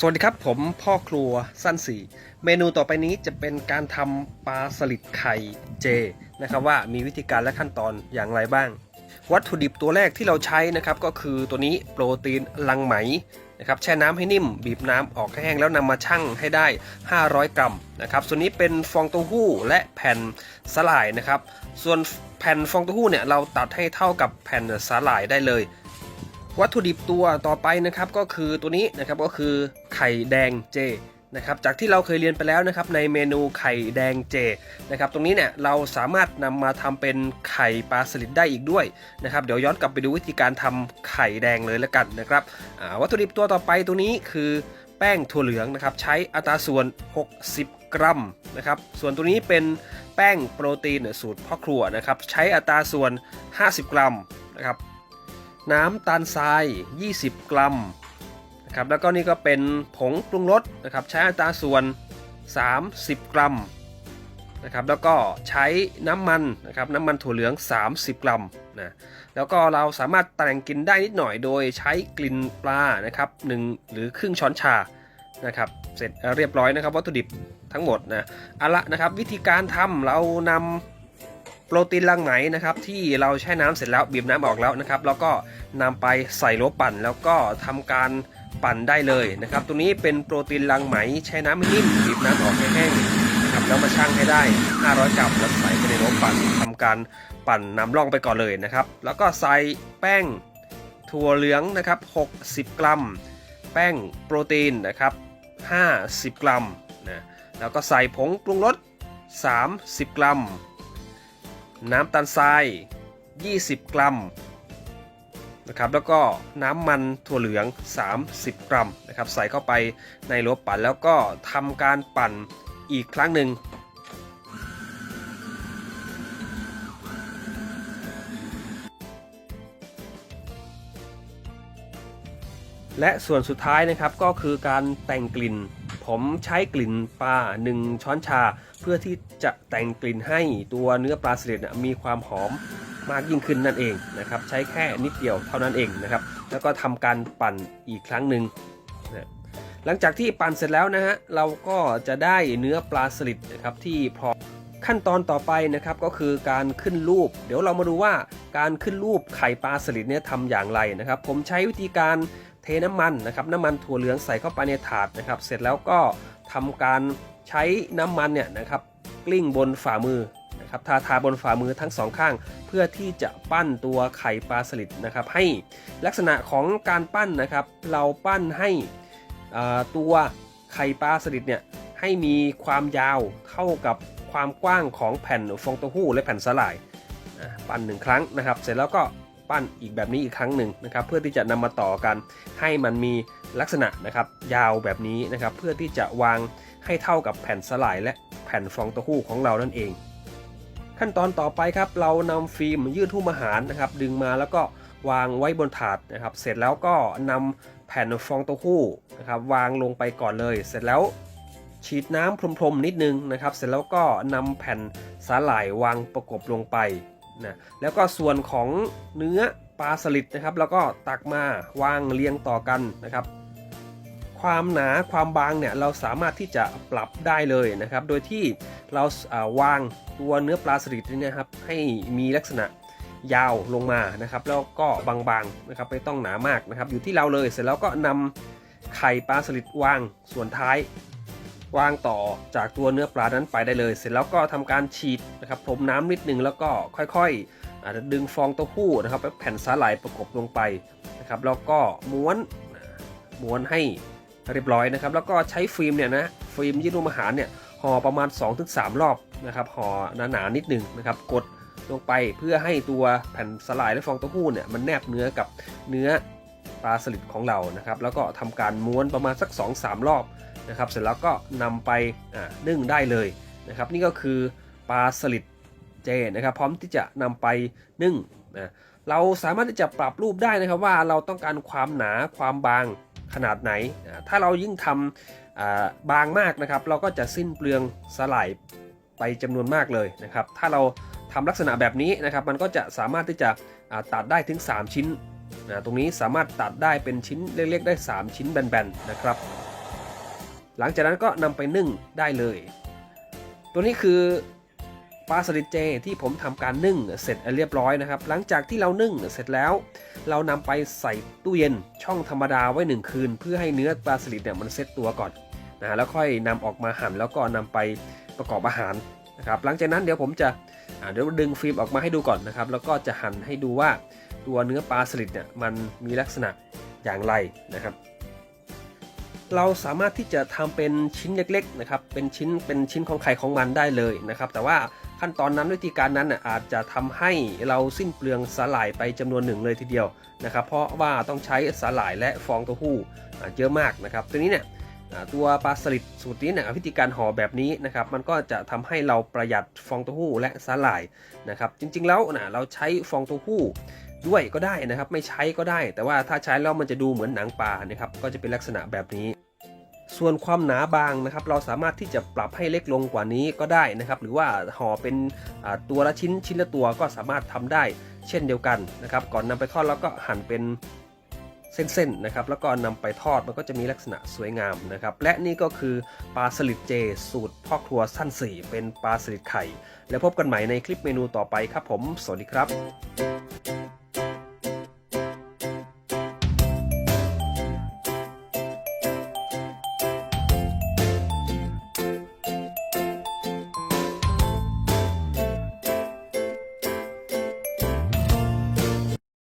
สวัสดีครับผมพ่อครัวสั้นสีเมนูต่อไปนี้จะเป็นการทำปลาสลิดไข่เจนะครับว่ามีวิธีการและขั้นตอนอย่างไรบ้าง วัตถุดิบตัวแรกที่เราใช้นะครับก็คือตัวนี้โปรตีนลังไหมนะครับแช่น้ำให้นิ่ม บีบน้ำออกให้แห้งแล้วนำมาชั่งให้ได้ 500 กรัมนะครับส่วนนี้เป็นฟองเต้าหู้และแผ่นสลายนะครับ ส่วนแผ่นฟองเต้าหู้เนี่ยเราตัดให้เท่ากับแผ่นสาหร่ายได้เลย วัตถุดิบตัวต่อไปนะครับก็คือตัวนี้นะครับก็คือไข่แดงเจนะครับจากที่เราเคยเรียนไปแล้วนะครับในเมนูไข่แดงเจนะครับตรงนี้เนี่ยเราสามารถนำมาทำเป็นไข่ปลาสลิดได้อีกด้วยนะครับเดี๋ยวย้อนกลับไปดูวิธีการทำไข่แดงเลยแล้วกันนะครับวัตถุดิบตัวต่อไปตัวนี้คือแป้งถั่วเหลืองนะครับใช้อัตราส่วน 60 กรัมนะครับส่วนตัวนี้เป็นแป้งโปรตีนสูตรพ่อครัวนะครับใช้อัตราส่วน 50 กรัมนะครับ น้ำตาลทราย 20 กรัมนะครับแล้วก็นี่ก็เป็นผงปรุงรสนะครับใช้อัตราส่วน 30 กรัมนะครับแล้วก็ใช้น้ำมันนะครับน้ำมันถั่วเหลือง 30 กรัมนะแล้วก็เราสามารถแต่งกลิ่นได้นิดหน่อยโดยใช้กลิ่นปลานะครับหนึ่งหรือครึ่งช้อนชานะครับเสร็จเรียบร้อยนะครับวัตถุดิบทั้งหมดนะเอาละนะครับวิธีการทำเรานำ โปรตีนลังไหมนะครับที่เราแช่น้ำเสร็จแล้วบีบน้ำออกแล้วนะครับแล้วก็นำไปใส่โลปั่น แล้วก็ทำการปั่นได้เลยนะครับตัวนี้เป็นโปรตีนลังไหมแช่น้ำนิ่มบีบน้ำออกให้แห้งนะครับแล้วมาชั่งให้ได้ 500 กรัมแล้วใส่ไปในโลปั่นทำการปั่นนำร่องไปก่อนเลยนะครับแล้วก็ใส่แป้งถั่วเหลืองนะครับ60 กรัม แป้งโปรตีนนะครับ50 กรัมนะแล้วก็ใส่ผงปรุงรส30 กรัม น้ำตาลทราย 20 กรัมนะครับแล้วก็น้ำมันถั่วเหลือง 30 กรัมนะครับใส่เข้าไปในโหลปั่นแล้วก็ทำการปั่นอีกครั้งหนึ่ง และส่วนสุดท้ายนะครับก็คือการแต่งกลิ่น ผมใช้กลิ่นปลา 1 ช้อนชา เพื่อที่จะแต่งกลิ่นให้ตัวเนื้อปลาสลิดมีความหอมมากยิ่งขึ้นนั่นเองนะครับใช้แค่นิดเดียวเท่านั้นเองนะครับแล้วก็ทำการปั่นอีกครั้งหนึ่งนะหลังจากที่ปั่นเสร็จแล้วนะฮะเราก็จะได้เนื้อปลาสลิดนะครับที่พร้อมขั้นตอนต่อไปนะครับก็คือการขึ้นรูป เดี๋ยวเรามาดูว่าการขึ้นรูปไข่ปลาสลิดเนี่ยทำอย่างไรนะครับ ผมใช้วิธีการ ทน้ำมันนะครับน้ำมันถั่วเหลืองใส่เข้าไปในถาดนะครับ เสร็จแล้วก็ทำการใช้น้ำมันเนี่ยนะครับกลิ้งบนฝ่ามือนะครับทาทาบนฝ่ามือทั้งสองข้าง เพื่อที่จะปั้นตัวไข่ปลาสลิดนะครับ ให้ลักษณะของการปั้นนะครับ เราปั้นให้ตัวไข่ปลาสลิดเนี่ยให้มีความยาวเท่ากับความกว้างของแผ่นฟองเต้าหู้และแผ่นสลายปั้นหนึ่งครั้งนะครับ เสร็จแล้วก็ ปั้นอีกแบบนี้อีกครั้งหนึ่งนะครับ เพื่อที่จะนำมาต่อกัน ให้มันมีลักษณะนะครับ ยาวแบบนี้นะครับ เพื่อที่จะวางให้เท่ากับแผ่นสลายและแผ่นฟองเต้าหู้ของเรานั่นเอง ขั้นตอนต่อไปครับ เรานำฟิล์มยื่นหุ้มอาหารนะครับ ดึงมาแล้วก็วางไว้บนถาดนะครับ เสร็จแล้วก็นำแผ่นฟองเต้าหู้นะครับวางลงไปก่อนเลย เสร็จแล้วฉีดน้ำพรมๆนิดนึงนะครับ เสร็จแล้วก็นำแผ่นสาหร่ายวางประกบลงไป นะแล้วก็ส่วนของเนื้อปลาสลิดนะครับ แล้วก็ตักมาวางเรียงต่อกันนะครับ ความหนาความบางเนี่ยเราสามารถที่จะปรับได้เลยนะครับ โดยที่เราาวางตัวเนื้อปลาสลิดนี่ยครับ ให้มีลักษณะยาวลงมานะครับ แล้วก็บางๆนะครับไม่ต้องหนามากนะครับ อยู่ที่เราเลยเสร็จแล้วก็นำไข่ปลาสลิดวางส่วนท้าย วางต่อจากตัวเนื้อปลานั้นไปได้เลย เสร็จแล้วก็ทำการฉีดนะครับพรมน้ำนิดนึงแล้วก็ค่อยๆ อาจจะดึงฟองเต้าหู้นะครับแผ่นสาหร่ายประกบลงไปนะครับแล้วก็ม้วนม้วนให้เรียบร้อยนะครับ แล้วก็ใช้ฟิล์มเนี่ยนะฟิล์มยืดนุ่มอาหารเนี่ยห่อประมาณ 2-3 รอบนะครับห่อหนาๆนิดนึงนะครับกดลงไปเพื่อให้ตัวแผ่นสลายและฟองเต้าหู้เนี่ยมันแนบเนื้อกับเนื้อปลาสลิดของเรานะครับ แล้วก็ทำการม้วนประมาณสัก 2-3 รอบ นะครับเสร็จแล้วก็นำไปนึ่งได้เลยนะครับนี่ก็คือปลาสลิดเจนะครับพร้อมที่จะนำไปนึ่งนะเราสามารถที่จะปรับรูปได้นะครับว่าเราต้องการความหนาความบางขนาดไหน ถ้าเรายิ่งทำบางมากนะครับ เราก็จะสิ้นเปลืองสลายไปจำนวนมากเลยนะครับ ถ้าเราทำลักษณะแบบนี้นะครับ มันก็จะสามารถที่จะตัดได้ถึง 3 ชิ้นนะตรงนี้สามารถตัดได้เป็นชิ้นเล็กๆ ได้ 3 ชิ้นแบนๆนะครับ หลังจากนั้นก็นำไปนึ่งได้เลย ตัวนี้คือปลาสลิดเจที่ผมทำการนึ่งเสร็จเรียบร้อยนะครับ หลังจากที่เรานึ่งเสร็จแล้ว เรานำไปใส่ตู้เย็นช่องธรรมดาไว้หนึ่งคืน เพื่อให้เนื้อปลาสลิดเนี่ยมันเซ็ตตัวก่อนนะแล้วค่อยนำออกมาหั่นแล้วก็นำไปประกอบอาหารนะครับหลังจากนั้นเดี๋ยวผมจะเดี๋ยวดึงฟิล์มออกมาให้ดูก่อนนะครับ แล้วก็จะหั่นให้ดูว่าตัวเนื้อปลาสลิดเนี่ยมันมีลักษณะอย่างไรนะครับ เราสามารถที่จะทำเป็นชิ้นเล็กๆนะครับเป็นชิ้นเป็นชิ้นของไข่ของมันได้เลยนะครับ แต่ว่าขั้นตอนนั้นวิธีการนั้นน่ะอาจจะทำให้เราสิ้นเปลืองสาหร่ายไปจำนวนหนึ่งเลยทีเดียวนะครับ เพราะว่าต้องใช้สาหร่ายและฟองเต้าหู้เยอะมากนะครับตัวนี้เนี่ยตัวปลาสลิดสูตรนี้เนี่ยวิธีการห่อแบบนี้นะครับ มันก็จะทำให้เราประหยัดฟองเต้าหู้และสาหร่ายนะครับ จริงๆแล้วนะเราใช้ฟองเต้าหู้ ด้วยก็ได้นะครับ ไม่ใช้ก็ได้ แต่ว่าถ้าใช้แล้วมันจะดูเหมือนหนังปลานะครับก็จะเป็นลักษณะแบบนี้ ส่วนความหนาบางนะครับ เราสามารถที่จะปรับให้เล็กลงกว่านี้ก็ได้นะครับ หรือว่าห่อเป็นตัวละชิ้นชิ้นละตัวก็สามารถทำได้ เช่นเดียวกันนะครับ ก่อนนำไปทอดแล้วก็หั่นเป็นเส้นๆนะครับแล้วก็นำไปทอดมันก็จะมีลักษณะสวยงามนะครับ และนี่ก็คือปลาสลิดเจ สูตรพ่อครัวสั้นสี่เป็นปลาสลิดไข่ แล้วพบกันใหม่ในคลิปเมนูต่อไปครับผม สวัสดีครับ